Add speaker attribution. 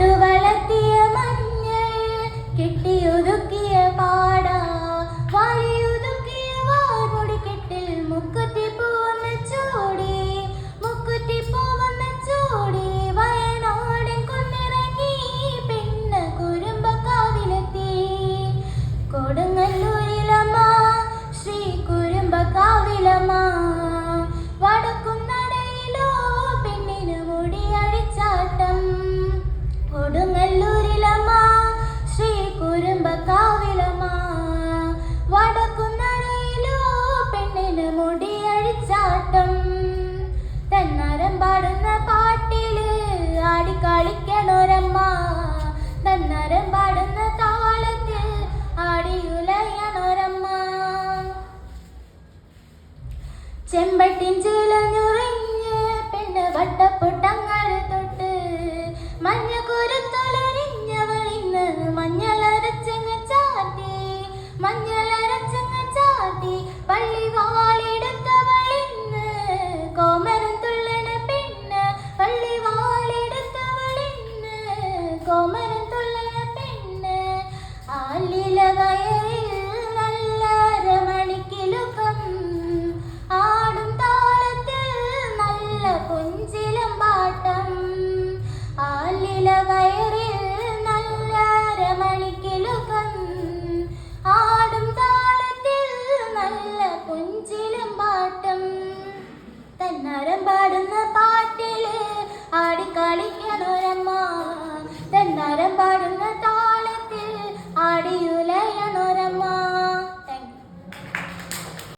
Speaker 1: നട്ടുവളർത്തിയ മഞ്ഞൾ കെട്ടിയൊതുക്കിയ പാട. വഴിയൊതുക്കിയ വാർമുടിക്കെട്ടിൽ മുക്കുത്തി പൂവെന്ന് ചോടി മുക്കുത്തി പൂവെന്ന് ചോടി. വയനാടൻ കൊന്നിറങ്ങി പെണ്ണ് കുരുമ്പക്കാവിലെത്തി. കൊടുങ്ങല്ലൂരിലമ്മ ശ്രീ കുരുമ്പക്കാവിലമ്മ. चेंबट्टिंचे